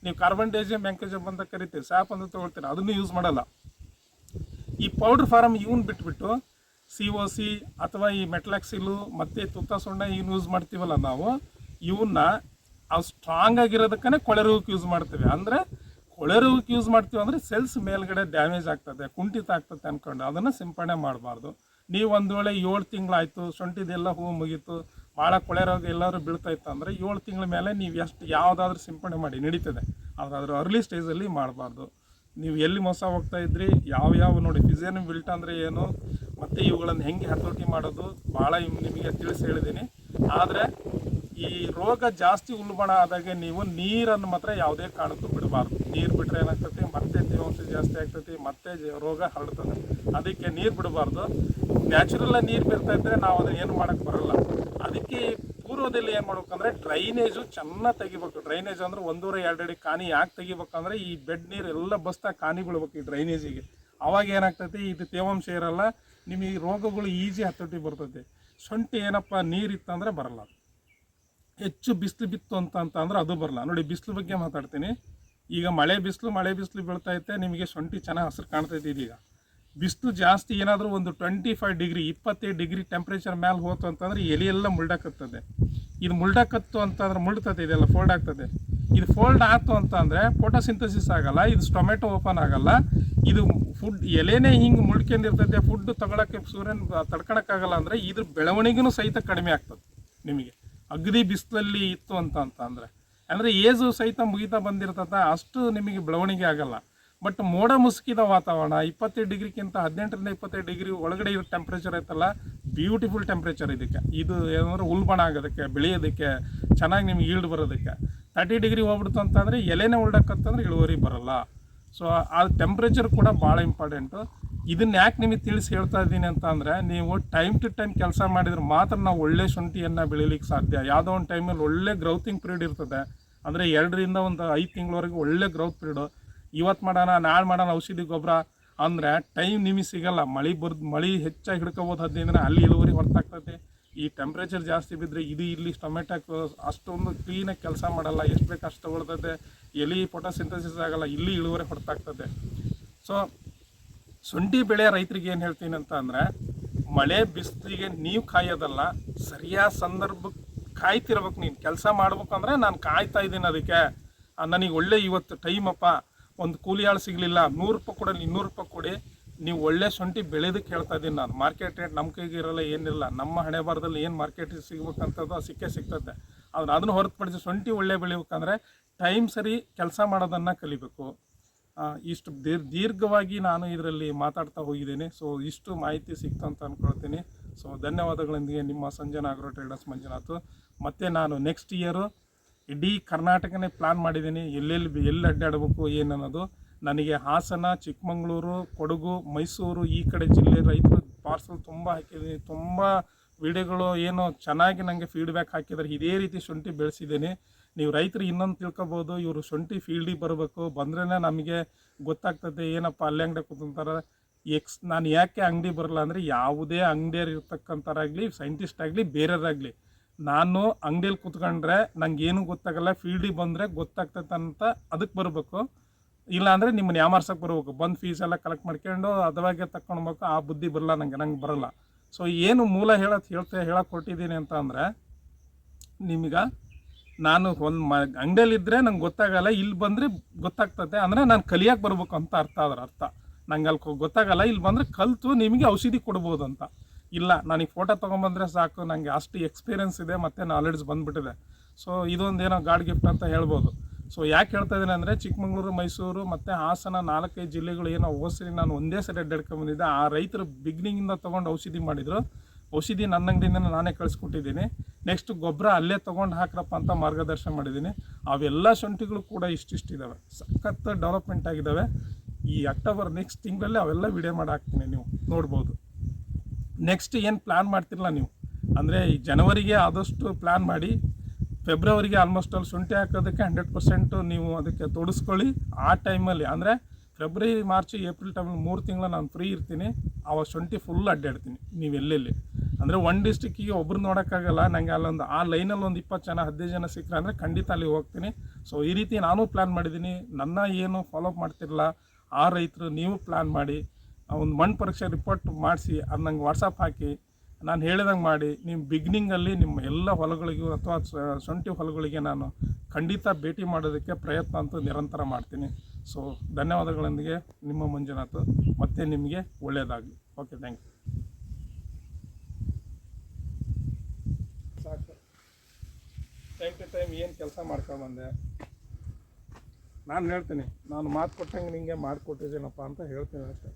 ನೀವು ಕಾರ್ಬನ್ ಡೈಜಿಯಮ್ ಮ್ಯಾಂಕ್ಯೂಸಪ್ ಅಂತ ಕರಿತೀವಿ ಸ್ಯಾಪ್ ಅಂತ ತೊಗೊಳ್ತೀರಿ, ಅದನ್ನು ಯೂಸ್ ಮಾಡಲ್ಲ. ಈ ಪೌಡ್ರ್ ಫಾರಮ್ ಇವನ್ ಬಿಟ್ಬಿಟ್ಟು ಸಿ ಒ ಸಿ ಅಥವಾ ಈ ಮೆಟ್ಲಾಕ್ಸಿಲು, ಮತ್ತು ತುತ್ತ ಸುಣ್ಣ ಇವ್ನು ಯೂಸ್ ಮಾಡ್ತೀವಲ್ಲ ನಾವು ಇವನ್ನ ಅವು ಸ್ಟ್ರಾಂಗ್ ಆಗಿರೋದಕ್ಕೇ ಕೊಳೆ ರೋಗಕ್ಕೆ ಯೂಸ್ ಮಾಡ್ತೇವೆ. ಅಂದರೆ ಕೊಳೆ ರೋಗಕ್ಕೆ ಯೂಸ್ ಮಾಡ್ತೀವಿ ಅಂದರೆ ಸೆಲ್ಸ್ ಮೇಲ್ಗಡೆ ಡ್ಯಾಮೇಜ್ ಆಗ್ತದೆ, ಕುಂಠಿತ ಆಗ್ತದೆ ಅಂದ್ಕೊಂಡು ಅದನ್ನು ಸಿಂಪಡಣೆ ಮಾಡಬಾರ್ದು. ನೀವು ಒಂದು ವೇಳೆ ಏಳು ತಿಂಗಳಾಯಿತು ಸೊಂಟಿದೆಲ್ಲ ಹೂ ಮುಗೀತು ಭಾಳ ಕೊಳೆ ರೋಗ ಎಲ್ಲಾದರೂ ಬೀಳ್ತಾಯಿತ್ತು ಅಂದರೆ ಏಳು ತಿಂಗಳ ಮೇಲೆ ನೀವು ಎಷ್ಟು ಯಾವುದಾದ್ರೂ ಸಿಂಪಡಣೆ ಮಾಡಿ, ನಡೀತದೆ. ಆದರೆ ಅದರ ಅರ್ಲಿ ಸ್ಟೇಜಲ್ಲಿ ಮಾಡಬಾರ್ದು. ನೀವು ಎಲ್ಲಿ ಮೋಸ ಹೋಗ್ತಾ ಇದ್ರಿ, ಯಾವ ಯಾವ ನೋಡಿ ಫಿಸಿಯನ್ ಬಿಲ್ಟ್ ಅಂದರೆ ಏನು, ಮತ್ತು ಇವುಗಳನ್ನು ಹೆಂಗೆ ಹತೋಟಿ ಮಾಡೋದು ಭಾಳ ನಿಮಗೆ ತಿಳಿಸಿ ಹೇಳಿದ್ದೀನಿ ಆದರೆ ಈ ರೋಗ ಜಾಸ್ತಿ ಉಲ್ಬಣ ಆದಾಗೆ ನೀವು ನೀರನ್ನು ಮಾತ್ರ ಯಾವುದೇ ಕಾರಣಕ್ಕೂ ಬಿಡಬಾರ್ದು. ನೀರು ಬಿಟ್ಟರೆ ಏನಾಗ್ತೈತಿ? ಮತ್ತೆ ತೇವಾಂಶ ಜಾಸ್ತಿ ಆಗ್ತೈತಿ, ಮತ್ತೆ ರೋಗ ಹರಡ್ತದೆ. ಅದಕ್ಕೆ ನೀರು ಬಿಡಬಾರ್ದು. ನ್ಯಾಚುರಲ್ ನೀರು ಬಿಡ್ತಾ ನಾವು ಅದನ್ನ ಏನು ಮಾಡೋಕ್ಕೆ ಬರಲ್ಲ. ಅದಕ್ಕೆ ಪೂರ್ವದಲ್ಲಿ ಏನು ಮಾಡ್ಬೇಕಂದ್ರೆ ಡ್ರೈನೇಜು ಚೆನ್ನಾಗಿ ತೆಗಿಬೇಕು. ಡ್ರೈನೇಜ್ ಅಂದ್ರೆ ಒಂದೂವರೆ ಎರಡು ಅಡಿ ಕಾನಿ ಯಾಕೆ ತೆಗಿಬೇಕಂದ್ರೆ ಈ ಬೆಡ್ ನೀರು ಎಲ್ಲ ಬಸ್ತಾ ಕಾನಿ ಬೀಳ್ಬೇಕು ಈ ಡ್ರೈನೇಜಿಗೆ ಅವಾಗ ಏನಾಗ್ತೈತಿ? ಇದು ತೇವಾಂಶ ಇರಲ್ಲ. ನಿಮಗೆ ರೋಗಗಳು ಈಜಿ ಹತ್ತೊಟ್ಟಿಗೆ ಬರ್ತೈತಿ. ಸೊಂಟಿ ಏನಪ್ಪ ನೀರಿತ್ತಂದ್ರೆ ಬರಲ್ಲ. ಹೆಚ್ಚು ಬಿಸಿಲು ಬಿತ್ತು ಅಂತ ಅಂತ ಅಂದ್ರೆ ಅದು ಬರಲ್ಲ. ನೋಡಿ, ಬಿಸಿಲು ಬಗ್ಗೆ ಮಾತಾಡ್ತೀನಿ. ಈಗ ಮಳೆ ಬಿಸಿಲು ಮಳೆ ಬಿಸಿಲು ಬೀಳ್ತಾ ಐತೆ ನಿಮಗೆ ಸೊಂಟಿ ಚೆನ್ನಾಗಿ ಹಸಿರು ಕಾಣ್ತೈತೆ ಇದೀಗ ಬಿಸಿಲು ಜಾಸ್ತಿ ಏನಾದರೂ ಒಂದು ಟ್ವೆಂಟಿ ಫೈವ್ ಡಿಗ್ರಿ ಇಪ್ಪತ್ತೈದು ಡಿಗ್ರಿ ಟೆಂಪ್ರೇಚರ್ ಮೇಲೆ ಹೋತು ಅಂತಂದ್ರೆ ಎಲೆ ಎಲ್ಲ ಮುಳ್ಡಾಕತ್ತದೆ. ಇದು ಮುಳ್ಡಾಕತ್ತು ಅಂತಂದ್ರೆ ಮುಳ್ತದೆ ಇದೆಲ್ಲ ಫೋಲ್ಡ್ ಆಗ್ತದೆ. ಇದು ಫೋಲ್ಡ್ ಆಯ್ತು ಅಂತಂದರೆ ಫೋಟೋಸಿಂಥಸಿಸ್ ಆಗಲ್ಲ, ಇದು ಟೊಮೆಟೊ ಓಪನ್ ಆಗಲ್ಲ. ಇದು ಫುಡ್, ಎಲೆನೇ ಹಿಂಗೆ ಮುಳ್ಕೊಂಡಿರ್ತೈತೆ ಫುಡ್ ತಗೊಳಕ್ಕೆ ಸೂರ್ಯನ ತಡ್ಕೊಳಕ್ಕಾಗಲ್ಲ ಅಂದರೆ ಇದ್ರ ಬೆಳವಣಿಗೆನೂ ಸಹಿತ ಕಡಿಮೆ ಆಗ್ತದೆ ನಿಮಗೆ. ಅಗದಿ ಬಿಸಿಲಲ್ಲಿ ಇತ್ತು ಅಂತ ಅಂತ ಅಂದರೆ. ಅಂದರೆ ಏಜು ಸಹಿತ ಮುಗಿತಾ ಬಂದಿರ್ತದ, ಅಷ್ಟು ನಿಮಗೆ ಬೆಳವಣಿಗೆ ಆಗಲ್ಲ. ಬಟ್ ಮೋಡ ಮುಸುಕಿದ ವಾತಾವರಣ ಇಪ್ಪತ್ತೈದು ಡಿಗ್ರಿಗಿಂತ ಹದಿನೆಂಟರಿಂದ ಇಪ್ಪತ್ತೈದು ಡಿಗ್ರಿ ಒಳಗಡೆ ಇರೋ ಟೆಂಪ್ರೇಚರ್ ಐತಲ್ಲ ಬ್ಯೂಟಿಫುಲ್ ಟೆಂಪ್ರೇಚರ್ ಇದಕ್ಕೆ. ಇದು ಏನಂದ್ರೆ ಉಲ್ಬಣ ಆಗೋದಕ್ಕೆ, ಬೆಳೆಯೋದಕ್ಕೆ, ಚೆನ್ನಾಗಿ ನಿಮ್ಗೆ ಈಲ್ಡ್ ಬರೋದಕ್ಕೆ. ತರ್ಟಿ ಡಿಗ್ರಿ ಹೋಗ್ಬಿಡ್ತು ಅಂತಂದರೆ ಎಲೆನೇ ಉಳ್ಡಕ್ಕಂತಂದ್ರೆ ಇಳುವರಿ ಬರಲ್ಲ. ಸೊ ಆ ಟೆಂಪ್ರೇಚರ್ ಕೂಡ ಭಾಳ ಇಂಪಾರ್ಟೆಂಟು ಇದನ್ನ ಯಾಕೆ ನಿಮಗೆ ತಿಳಿಸಿ ಹೇಳ್ತಾ ಇದ್ದೀನಿ ಅಂತ ಅಂದರೆ, ನೀವು ಟೈಮ್ ಟು ಟೈಮ್ ಕೆಲಸ ಮಾಡಿದ್ರೆ ಮಾತ್ರ ನಾವು ಒಳ್ಳೆ ಶುಂಠಿಯನ್ನು ಬೆಳಿಲಿಕ್ಕೆ ಸಾಧ್ಯ. ಯಾವುದೋ ಒಂದು ಟೈಮಲ್ಲಿ ಒಳ್ಳೆ ಗ್ರೌತಿಂಗ್ ಪೀರಿಯಡ್ ಇರ್ತದೆ. ಅಂದರೆ ಎರಡರಿಂದ ಒಂದು ಐದು ತಿಂಗಳವರೆಗೆ ಒಳ್ಳೆ ಗ್ರೌತ್ ಪೀರಿಯಡು ಇವತ್ತು ಮಾಡೋಣ, ನಾಳೆ ಮಾಡೋಣ ಔಷಧಿ ಗೊಬ್ಬರ ಅಂದರೆ ಟೈಮ್ ನಿಮಗೆ ಸಿಗಲ್ಲ. ಮಳೆ ಬರ್ದು, ಮಳೆ ಹೆಚ್ಚಾಗಿ ಹಿಡ್ಕೋಬೋದು ಹದಿನೈದು ದಿನ ಅಲ್ಲಿ ಇಳುವರಿ ಹೊರತಾಗ್ತದೆ ಈ ಟೆಂಪ್ರೇಚರ್ ಜಾಸ್ತಿ ಬಿದ್ದರೆ ಇದು ಇಲ್ಲಿ ಟೊಮೆಟೊ ಅಷ್ಟೊಂದು ಕ್ಲೀನಾಗಿ ಕೆಲಸ ಮಾಡಲ್ಲ. ಎಷ್ಟು ಬೇಕು ಅಷ್ಟು ಹೊಡ್ತದೆ ಎಲ್ಲಿ ಫೋಟೋ ಸಿಂಥಸಿಸ್ ಆಗಲ್ಲ. ಇಲ್ಲಿ ಇಳುವರಿ ಹೊರತಾಗ್ತದೆ ಸೊ ಶುಂಠಿ ಬೆಳೆ ರೈತರಿಗೆ ಏನು ಹೇಳ್ತೀನಿ ಅಂತ ಅಂದರೆ, ಮಳೆ ಬಿಸಿಲಿಗೆ ನೀವು ಕಾಯೋದಲ್ಲ ಸರಿಯಾದ ಸಂದರ್ಭಕ್ಕೆ ಕಾಯ್ತಿರ್ಬೇಕು ನೀನು. ಕೆಲಸ ಮಾಡ್ಬೇಕಂದ್ರೆ ನಾನು ಕಾಯ್ತಾ ಇದ್ದೀನಿ ಅದಕ್ಕೆ. ನನಗೆ ಒಳ್ಳೆ ಇವತ್ತು ಟೈಮಪ್ಪ ಒಂದು ಕೂಲಿ ಆಳು ಸಿಗಲಿಲ್ಲ, ನೂರು ರೂಪಾಯಿ ಕೊಡಲಿ ಇನ್ನೂರು ರೂಪಾಯಿ ಕೊಡಿ. ನೀವು ಒಳ್ಳೆ ಶುಂಠಿ ಬೆಳೆದಕ್ಕೆ ಹೇಳ್ತಾ ಇದ್ದೀನಿ ನಾನು. ಮಾರ್ಕೆಟ್ ರೇಟ್ ನಮ್ಮ ಕೈಗೆ ಇರಲ್ಲ, ಏನಿಲ್ಲ. ನಮ್ಮ ಹಣೆ ಬಾರದಲ್ಲಿ ಏನು ಮಾರ್ಕೆಟ್ ಸಿಗ್ಬೇಕಂತದ್ದು ಅದು ಸಿಕ್ಕೇ ಸಿಗ್ತದೆ. ಅದನ್ನ ಅದನ್ನು ಹೊರತುಪಡಿಸಿ ಶುಂಠಿ ಒಳ್ಳೆ ಬೆಳಿಬೇಕಂದ್ರೆ ಟೈಮ್ ಸರಿ ಕೆಲಸ ಮಾಡೋದನ್ನು ಕಲಿಬೇಕು. ಇಷ್ಟು ದೀರ್, ದೀರ್ಘವಾಗಿ ನಾನು ಇದರಲ್ಲಿ ಮಾತಾಡ್ತಾ ಹೋಗಿದ್ದೇನೆ. ಸೊ ಇಷ್ಟು ಮಾಹಿತಿ ಸಿಕ್ತು ಅಂತ ಅಂದ್ಕೊಳ್ತೀನಿ ಸೊ ಧನ್ಯವಾದಗಳೊಂದಿಗೆ ನಿಮ್ಮ ಸಂಜನಾ ಆಗ್ರೋ ಟ್ರೇಡರ್ಸ್ ಮಂಜುನಾಥ್. ಮತ್ತು ನಾನು ನೆಕ್ಸ್ಟ್ ಇಯರು ಇಡೀ ಕರ್ನಾಟಕನೇ ಪ್ಲಾನ್ ಮಾಡಿದ್ದೀನಿ. ಎಲ್ಲೆಲ್ಲಿ ಎಲ್ಲಿ ಅಡ್ಡಾಡಬೇಕು ಏನು ಅನ್ನೋದು ನನಗೆ ಹಾಸನ, ಚಿಕ್ಕಮಗಳೂರು, ಕೊಡಗು, ಮೈಸೂರು, ಈ ಕಡೆ ಜಿಲ್ಲೆ ರೈತರು ಪಾರ್ಸಲ್ ತುಂಬ ಹಾಕಿದ್ದೀನಿ. ತುಂಬ ವಿಡಿಯೋಗಳು ಏನು ಚೆನ್ನಾಗಿ ನನಗೆ ಫೀಡ್ಬ್ಯಾಕ್ ಹಾಕಿದ್ದಾರೆ. ಇದೇ ರೀತಿ ಶುಂಠಿ ಬೆಳೆಸಿದ್ದೀನಿ. ನೀವು ರೈತರು ಇನ್ನೊಂದು ತಿಳ್ಕೊಬೋದು, ಇವರು ಶುಂಠಿ ಫೀಲ್ಡಿಗೆ ಬರಬೇಕು ಬಂದ್ರೇ ನಮಗೆ ಗೊತ್ತಾಗ್ತದೆ ಏನಪ್ಪ ಅಲ್ಲಿ ಅಂಗಡಿ ಕೂತಂತಾರೆ ಎಕ್ಸ್ ನಾನು ಯಾಕೆ ಅಂಗಡಿ ಬರಲ್ಲ ಅಂದರೆ ಯಾವುದೇ ಅಂಗಡಿಯರು ಇರ್ತಕ್ಕಂಥರಾಗಲಿ ಸೈಂಟಿಸ್ಟ್ ಆಗಲಿ, ಬೇರೆಯವರಾಗಲಿ, ನಾನು ಅಂಗಡಿಯಲ್ಲಿ ಕೂತ್ಕೊಂಡ್ರೆ ನಂಗೆ ಏನು ಗೊತ್ತಾಗಲ್ಲ ಫೀಲ್ಡಿಗೆ ಬಂದರೆ ಗೊತ್ತಾಗ್ತೈತೆ ಅಂತ ಅದಕ್ಕೆ ಬರಬೇಕು. ಇಲ್ಲಾಂದರೆ ನಿಮ್ಮನ್ನ ಯಾಮಾರ್ಸಕ್ಕೆ ಬರಬೇಕು, ಬಂದು ಫೀಸ್ ಎಲ್ಲ ಕಲೆಕ್ಟ್ ಮಾಡ್ಕೊಂಡು ಅದವಾಗೆ ತಕ್ಕೊಳ್ಬೇಕು ಆ ಬುದ್ಧಿ ಬರಲ್ಲ ನನಗೆ ನಂಗೆ ಬರಲ್ಲ. ಸೊ ಏನು ಮೂಲ ಹೇಳತ್ ಹೇಳ್ತಾ ಹೇಳಕ್ಕೆ ಕೊಟ್ಟಿದ್ದೀನಿ ಅಂತ ಅಂದರೆ ನಿಮ್ಗೆ ನಾನು ಒಂದು ಮ ಅಂಗಡಿಯಲ್ಲಿದ್ದರೆ ನಂಗೆ ಗೊತ್ತಾಗಲ್ಲ ಇಲ್ಲಿ ಬಂದರೆ ಗೊತ್ತಾಗ್ತದೆ. ಅಂದರೆ ನಾನು ಕಲಿಯಕ್ಕೆ ಬರ್ಬೇಕು ಅಂತ ಅರ್ಥ ಅದ್ರ ಅರ್ಥ. ನಂಗೆ ಅಲ್ಲಿ ಗೊತ್ತಾಗಲ್ಲ ಇಲ್ಲಿ ಬಂದರೆ ಕಲಿತು ನಿಮಗೆ ಔಷಧಿ ಕೊಡ್ಬೋದು ಅಂತ. ಇಲ್ಲ ನನಗೆ ಫೋಟೋ ತೊಗೊಂಬಂದ್ರೆ ಸಾಕು ನನಗೆ ಅಷ್ಟು ಎಕ್ಸ್ಪೀರಿಯನ್ಸ್ ಇದೆ, ಮತ್ತು ನಾಲೆಡ್ಜ್ ಬಂದ್ಬಿಟ್ಟಿದೆ. ಸೊ ಇದೊಂದು ಏನೋ ಗಾಡ್ ಗಿಫ್ಟ್ ಅಂತ ಹೇಳ್ಬೋದು. ಸೊ ಯಾಕೆ ಹೇಳ್ತಾ ಇದ್ದೀನಿ ಅಂದರೆ ಚಿಕ್ಕಮಗಳೂರು, ಮೈಸೂರು, ಮತ್ತು ಹಾಸನ ನಾಲ್ಕೈದು ಜಿಲ್ಲೆಗಳು ಏನೋ ಓಸಿ ನಾನು ಒಂದೇ ಸರಿ ಅಡ್ಡಾಡ್ಕೊಂಬಂದಿದ್ದೆ ಆ ರೈತರು ಬಿಗ್ನಿಂಗಿಂದ ತೊಗೊಂಡು ಔಷಧಿ ಮಾಡಿದ್ರು. ಔಷಧಿ ನನ್ನ ಅಂಗಡಿಯಿಂದ ನಾನೇ ಕಳಿಸ್ಕೊಟ್ಟಿದ್ದೀನಿ. ನೆಕ್ಸ್ಟ್ ಗೊಬ್ಬರ ಅಲ್ಲೇ ತೊಗೊಂಡು ಹಾಕ್ರಪ್ಪ ಅಂತ ಮಾರ್ಗದರ್ಶನ ಮಾಡಿದ್ದೀನಿ. ಅವೆಲ್ಲ ಶುಂಠಿಗಳು ಕೂಡ ಇಷ್ಟಿಷ್ಟಿದ್ದಾವೆ ಸಖತ್ ಡೆವಲಪ್ಮೆಂಟ್ ಆಗಿದ್ದಾವೆ ಈ ಅಕ್ಟೋಬರ್ ನೆಕ್ಸ್ಟ್ ತಿಂಗಳಲ್ಲಿ ಅವೆಲ್ಲ ವಿಡಿಯೋ ಮಾಡಿ ಹಾಕ್ತೀನಿ ನೀವು. ನೋಡ್ಬೋದು. ನೆಕ್ಸ್ಟ್ ಏನು ಪ್ಲ್ಯಾನ್ ಮಾಡ್ತಿರಲ್ಲ ನೀವು? ಅಂದರೆ ಈ ಜನವರಿಗೆ ಆದಷ್ಟು ಪ್ಲ್ಯಾನ್ ಮಾಡಿ ಫೆಬ್ರವರಿಗೆ ಆಲ್ಮೋಸ್ಟ್ ಅಲ್ಲಿ ಶುಂಠಿ ಹಾಕೋದಕ್ಕೆ ಹಂಡ್ರೆಡ್ ಪರ್ಸೆಂಟು ನೀವು ಅದಕ್ಕೆ ತೊಡಸ್ಕೊಳ್ಳಿ. ಆ ಟೈಮಲ್ಲಿ ಅಂದರೆ ಫೆಬ್ರವರಿ ಮಾರ್ಚ್ ಏಪ್ರಿಲ್ ಟೈಮಲ್ಲಿ ಮೂರು ತಿಂಗಳು ನಾನು ಫ್ರೀ ಇರ್ತೀನಿ. ಆವಾಗ ಶುಂಠಿ ಫುಲ್ ಅಡ್ಡಾಡ್ತೀನಿ. ನೀವು ಎಲ್ಲೆಲ್ಲಿ? ಅಂದರೆ ಒನ್ ಡಿಸ್ಟಿಕ್ಕಿಗೆ ಒಬ್ರು ನೋಡೋಕ್ಕಾಗಲ್ಲ ನನಗೆ ಅಲ್ಲೊಂದು, ಆ ಲೈನಲ್ಲಿ ಒಂದು ಇಪ್ಪತ್ತು ಜನ, ಹದಿನೈದು ಜನ ಸಿಕ್ಕರೆ ಅಂದರೆ ಖಂಡಿತ ಅಲ್ಲಿ ಹೋಗ್ತೀನಿ. ಸೊ ಈ ರೀತಿ ನಾನು ಪ್ಲ್ಯಾನ್ ಮಾಡಿದ್ದೀನಿ. ನನ್ನ ಏನು ಫಾಲೋಅಪ್ ಮಾಡ್ತಿರಲ್ಲ ಆ ರೈತರು ನೀವು ಪ್ಲ್ಯಾನ್ ಮಾಡಿ ಒಂದು ಮಣ್ಣು ಪರೀಕ್ಷೆ ರಿಪೋರ್ಟ್ ಮಾಡಿಸಿ, ಅದು ನಂಗೆ ವಾಟ್ಸಪ್ ಹಾಕಿ, ನಾನು ಹೇಳಿದಂಗೆ ಮಾಡಿ ನಿಮ್ಮ ಬಿಗ್ನಿಂಗಲ್ಲಿ ನಿಮ್ಮ ಎಲ್ಲ ಹೊಲಗಳಿಗೂ ಅಥವಾ ಸೊಂಟಿ ಹೊಲಗಳಿಗೆ ನಾನು ಖಂಡಿತ ಭೇಟಿ ಮಾಡೋದಕ್ಕೆ ಪ್ರಯತ್ನ ಅಂತೂ ನಿರಂತರ ಮಾಡ್ತೀನಿ. ಸೊ ಧನ್ಯವಾದಗಳೊಂದಿಗೆ, ನಿಮ್ಮ ಮಂಜುನಾಥ್, ಮತ್ತೆ ನಿಮಗೆ ಒಳ್ಳೆಯದಾಗಲಿ ಓಕೆ ಥ್ಯಾಂಕ್ ಯು ಸಾಕು ಟೈಮ್ ಟು ಟೈಮ್ ಏನು ಕೆಲಸ ಮಾಡ್ಕೊಂಬಂದೆ ನಾನು ಹೇಳ್ತೀನಿ, ನಾನು ಮಾತು ಕೊಟ್ಟಂಗೆ ನಿಂಗೆ ಮಾಡಿಕೊಟ್ಟಿದ್ದೀನಪ್ಪ ಅಂತ ಹೇಳ್ತೀನಿ ಅಷ್ಟೇ.